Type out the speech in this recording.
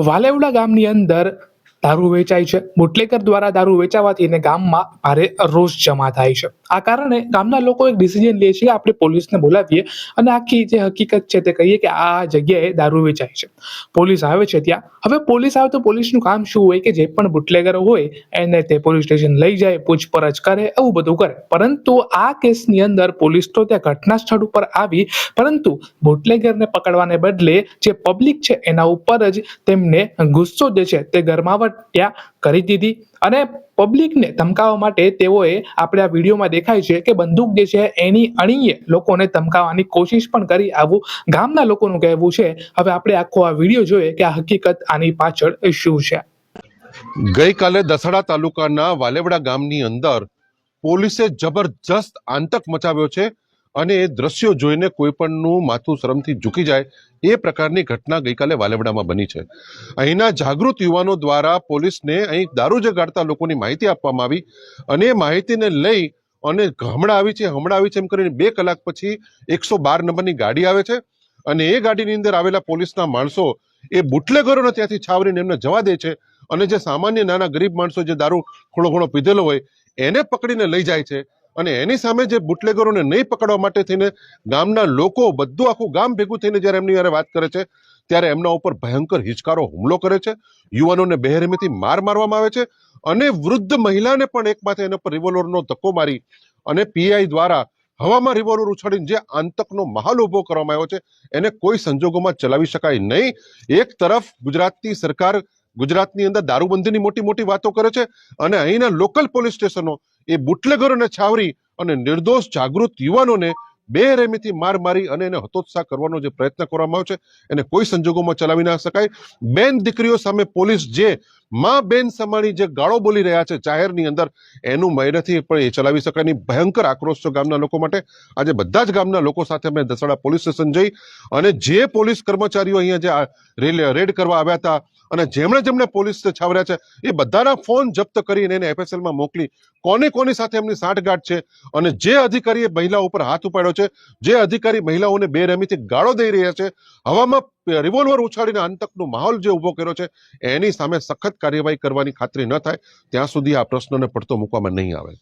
વાલેવડા ગામની અંદર દારૂ વેચાય છે. બુટલેકર દ્વારા દારૂ વેચાવાથી એને ગામમાં ભારે રોષ જમા થાય છે. આ કારણે ગામના લોકો એક ડિસિઝન લે છે કે આપણે પોલીસને બોલાવીએ અને આખી જે હકીકત છે તે કહીએ કે આ જગ્યાએ દારૂ વેચાય છે. પોલીસ આવે છે ત્યાં. હવે પોલીસ આવે તો પોલીસનું કામ શું હોય કે જે પણ બુટલેગર હોય એને તે પોલીસ સ્ટેશન લઈ જાય, પૂછપરછ કરે, એવું બધું કરે. પરંતુ આ કેસની અંદર પોલીસ તો ત્યાં ઘટના સ્થળ ઉપર આવી, પરંતુ બુટલેગરને પકડવાને બદલે જે પબ્લિક છે એના ઉપર જ તેમને ગુસ્સો જે છે તે ગરમાવટ ત્યાં કરી દીધી અને પબ્લિકને ધમકાવવા માટે તેઓએ આપણે આ વિડીયોમાં દેખાય છે કે બંદૂક જે છે એની અણીએ લોકોને ધમકાવવાની કોશિશ પણ કરી આવું ગામના લોકોનું કહેવું છે. હવે આપણે આખો આ વીડિયો જોઈએ કે આ હકીકત આની પાછળ શું છે. ગઈકાલે દસડા તાલુકાના વાલેવડા ગામની અંદર પોલીસે જબરજસ્ત આતંક મચાવ્યો છે. અને એ દ્રશ્યો જોઈને કોઈપણનું માથું શરમથી ઝૂકી જાય, એ પ્રકારની ઘટના ગઈકાલે વાલેવડામાં બની છે. અહીંના જાગૃત યુવાનો દ્વારા પોલીસને અહીં દારૂ જગાડતા લોકોની માહિતી આપવામાં આવી અને એ માહિતીને લઈ અને હમણાં આવી છે, હમણાં આવી છે એમ કરીને બે કલાક પછી એકસો બાર નંબરની ગાડી આવે છે અને એ ગાડીની અંદર આવેલા પોલીસના માણસો એ બુટલેગરોને ત્યાંથી છાવરીને એમને જવા દે છે અને જે સામાન્ય નાના ગરીબ માણસો જે દારૂ થોડો ઘણો પીધેલો હોય એને પકડીને લઈ જાય છે. અને એની સામે જે બુટલેગરોને નહીં પકડવા માટે થઈને ગામના લોકો બધું આખું ગામ ભેગું થઈને જ્યારે એમની હારે વાત કરે છે, ત્યારે એમના ઉપર ભયંકર હિચકારો, હુમલો કરે છે, યુવાનોને બેરહેમીથી માર મારવામાં આવે છે અને વૃદ્ધ મહિલાને પણ એક માથે એના પર રિવોલ્વરનો ધક્કો મારી અને પીઆઈ દ્વારા હવામાં રિવોલ્વર ઉછાળીને જે આતંકનો માહોલ ઊભો કરવામાં આવ્યો છે, એને કોઈ સંજોગોમાં ચલાવી શકાય નહીં. એક તરફ ગુજરાતની સરકાર ગુજરાતની અંદર દારૂબંધીની મોટી મોટી વાતો કરે છે અને અહીંના લોકલ પોલીસ સ્ટેશનો એ બુટલેગરોને છાવરી અને નિર્દોષ જાગૃત યુવાનોને બે રેમીથી માર મારી અને એને હતોત્સાહ કરવાનો જે પ્રયત્ન કરવામાં આવ્યો છે, એને કોઈ સંજોગોમાં ચલાવી ના શકાય. બેન દીકરીઓ સામે પોલીસ જે માં બેન સમાણી જે ગાળો બોલી રહ્યા છે જાહેરની અંદર, એનું મય નથી પણ એ ચલાવી શકાય નહીં ભયંકર આક્રોશ છે ગામના લોકો માટે. આજે બધા જ ગામના લોકો સાથે અમે દસડા પોલીસ સ્ટેશન જઈ અને જે પોલીસ કર્મચારીઓ અહીંયા જે રેડ કરવા આવ્યા હતા અને જેમણે જેમણે પોલીસ છાવર્યા છે, એ બધાના ફોન જપ્ત કરીને એને એફએસએલમાં મોકલી. કોને કોની સાથે એમની સાંઠગાંઠ છે અને જે અધિકારીએ મહિલા ઉપર હાથ ઉપાડ્યો છે, જે અધિકારી મહિલાઓને બેરહમીથી ગાળો દઈ રહ્યા છે, હવામાં રિવોલ્વર ઉછાળીને આતંકનો માહોલ જે ઊભો કર્યો છે, એની સામે સખત કાર્યવાહી કરવાની ખાતરી ન થાય, ત્યાં સુધી આ પ્રશ્નને પડતો મૂકવામાં નહીં આવે.